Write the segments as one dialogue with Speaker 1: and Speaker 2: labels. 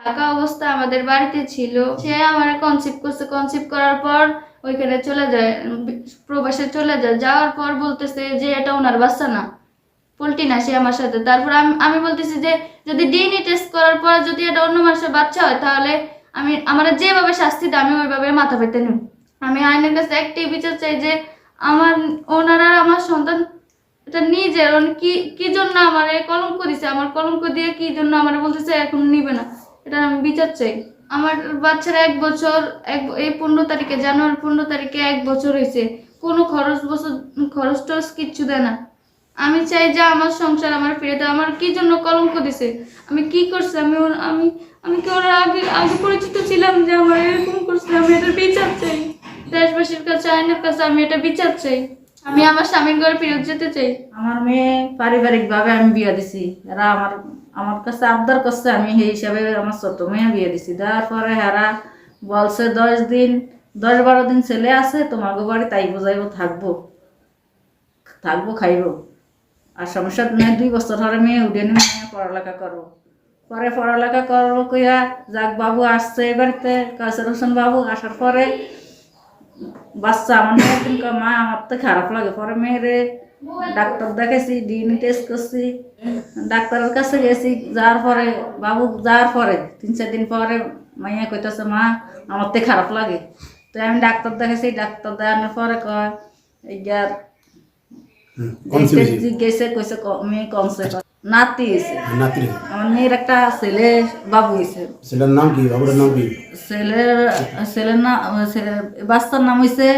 Speaker 1: থাকা অবস্থা আমাদের বাড়িতে ছিল। সে আমার কনসিভ করছে কনসিভ করার পর ওইখানে চলে যায়, প্রবাসে চলে যায়। যাওয়ার পর বলতেছে যে, এটা ওনার বাচ্চা না। পোল্ট্রি না সে আমার সাথে। তারপর আমি আমি বলতেছি যে, যদি ডিএনএ টেস্ট করার পর যদি এটা অন্য মানুষের বাচ্চা হয়, তাহলে আমি, আমার যেভাবে শাস্তি দেয়, আমি ওইভাবে মাথা পেতে নিই আমি আইনের কাছে একটি বিচার চাই যে, আমার, ওনারা আমার সন্তান, এটা নিজের কি কি জন্য আমার কলঙ্ক দিছে? আমার কলঙ্ক দিয়ে কি জন্য আমার বলতেছে, এখন নিবে না। এটা আমি বিচার চাই। আমার বাচ্চারা এক বছর, এক এই পনেরো তারিখে, জানুয়ারি পনেরো তারিখে এক বছর হয়েছে। কোনো খরচ বছর খরচ টরচ কিচ্ছু দেয় না। আমি চাই যে আমার সংসার আমার ফিরে দেয় আমার কি জন্য কলঙ্ক দিছে? আমি কি করছি? আমি আমি আমি কি ওর আগে আগে পরিচিত ছিলাম যে আমার এরকম করছে? আমি এটা বিচার চাই। দেশবাসীর কাছে, আইনের কাছে আমি এটা বিচার চাই। আমি আমার স্বামীর ঘরে ফেরত যেতে চাই।
Speaker 2: আমার মেয়ে পারিবারিকভাবে আমি বিয়ে দিছি। এরা আমার আমার কাছে আবদার করছে, আমি সেই হিসাবে আমার ছোট মেয়ে বিয়ে দিছি। দেওয়ার পরে হেরা বলছে, দশ দিন, দশ বারো দিন ছেলে আছে, তোমাকে বাড়ি তাই বোঝাইব, থাকব। থাকব, খাইব। আর সমস্যা মেয়ে দুই বছর ধরে মেয়ে উঠে নিয়ে মেয়ে পড়ালেখা করব। পরে পড়ালেখা করব কইয়া যাক বাবু, আসছে এ বাড়িতে কাসের হোসেন বাবু, আসার পরে বাচ্চা আমার মা আমার তো খারাপ লাগে। পরে মেয়েরে ডাক্তার দেখাইছি ডিএনএ টেস্ট করছি ডাক্তারের কাছে গেছি যাওয়ার পরে বাবু যাওয়ার পরে তিন চার দিন পরে মাইয়া কইতেছে মা আমার তো খারাপ লাগে। তো আমি ডাক্তার দেখাইছি ডাক্তার দেখানোর পরে কয়
Speaker 3: হয়েছে?
Speaker 2: জিজ্ঞেসে কইছে মেয়ে কনসে নাতি হয়েছে।
Speaker 3: নাতির
Speaker 2: আমার মেয়ের একটা ছেলে বাবু হয়েছে।
Speaker 3: ছেলের নাম কি? বাবুর নাম কি?
Speaker 2: ছেলের ছেলের না ছেলে বাচ্চার নাম হয়েছে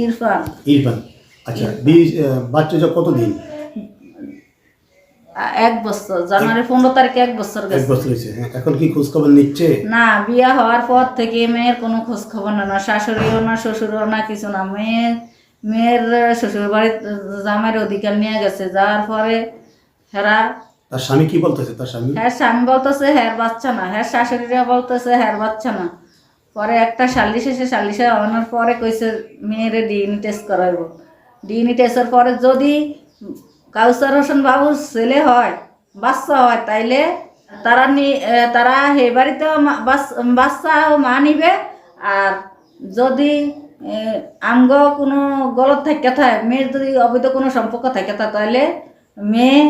Speaker 2: ইরফান।
Speaker 3: ইরফান। আচ্ছা বাচ্চা যা কতদিন?
Speaker 2: এক বছর। জানুয়ারি পনেরো তারিখে এক বছর
Speaker 3: এক বছর হয়েছে। হ্যাঁ এখন কি খোঁজ খবর নিচ্ছে?
Speaker 2: না বিয়া হওয়ার পর থেকে মেয়ের কোনো খোঁজ খবর না না শাশুড়িও না শ্বশুরও না কিছু না। মেয়ে মেয়ের শ্বশুর বাড়ির জামাইয়ের অধিকার নিয়ে গেছে। যাওয়ার পরে হেরা
Speaker 3: তার স্বামী কি বলতেছে? তার স্বামী?
Speaker 2: হ্যাঁ স্বামী বলতেছে হ্যার বাচ্চা না। হ্যাঁ শাশুড়িরা বলতেছে হ্যার বাচ্চা না। পরে একটা শাল্লিশ এসে শাল্লিশে আনার পরে কইছে মেয়েরে ডিএনএ টেস্ট করাইব। ডিএনএ টেস্টের পরে যদি কাউসার হোসেন বাবুর ছেলে হয় বাচ্চা হয় তাইলে তারা নি তারা হে বাড়িতেও বাচ্চা ও মা নিবে। আর যদি এ, আঙ্গ কোনো গলত থাকে থাকে মেয়ের যদি অবৈধ কোনো সম্পর্ক থাকে থাকে তাহলে মেয়ে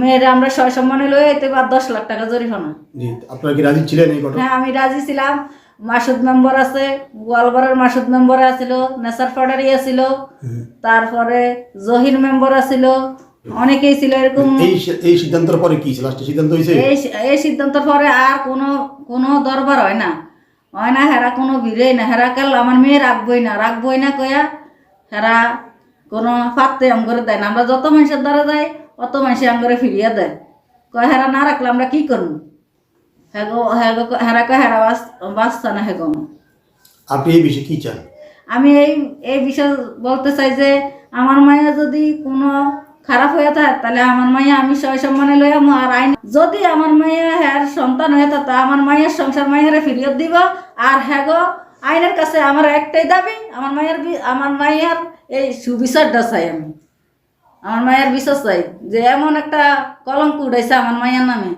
Speaker 2: মেয়ের আমরা সয় সম্মানে লয়ে যেতে বা দশ লাখ টাকা জরিমানা।
Speaker 3: আপনারা কি রাজি ছিলেন এই
Speaker 2: হ্যাঁ আমি রাজি ছিলাম। মাসুদ মেম্বার আছে গোয়ালবাড়ার মাসুদ মেম্বার আছিল নেসার ফাডারি আছিল তারপরে জহির মেম্বার আছিল অনেকেই ছিল এরকম।
Speaker 3: এই এই সিদ্ধান্তের পরে কি লাস্টে সিদ্ধান্ত হয়েছে?
Speaker 2: এই এই সিদ্ধান্তের পরে আর কোনো কোনো দরবার হয় না। হয় না হেরা কোনো ভিড়েই না। হেরা কাল আমার মেয়ে রাখবই না। রাখবই না কয়া হেরা কোনো ফাত্তে আমগরে দেয় না। আমরা যত মানুষের দ্বারা যাই অত মানুষ আমগরে ফিরিয়ে দেয়। কয় হেরা না রাখলে আমরা কি করব হেগো হেগো হেরা কয় হেরা বাস বাঁচছে না হেগো
Speaker 3: আপনি এই বিষয়ে কি চান?
Speaker 2: আমি এই এই বিষয় বলতে চাই যে আমার মায়া যদি কোনো খারাপ হয়ে থাকে তাহলে আমার মায়া আমি সয় সম্মানে লই আমু আর আইন যদি আমার মায়া হ্যার সন্তান হয়ে থাকে আমার মায়ের সংসার মায়ের ফিরিয়ে দিব। আর হ্যাঁ গো আইনের কাছে আমার একটাই দাবি আমার মায়ের আমার মায়ের এই সুবিচারটা চাই আমি। আমার মায়ের বিশ্বাস চাই যে এমন একটা কলঙ্ক উঠাইছে আমার মায়ের নামে।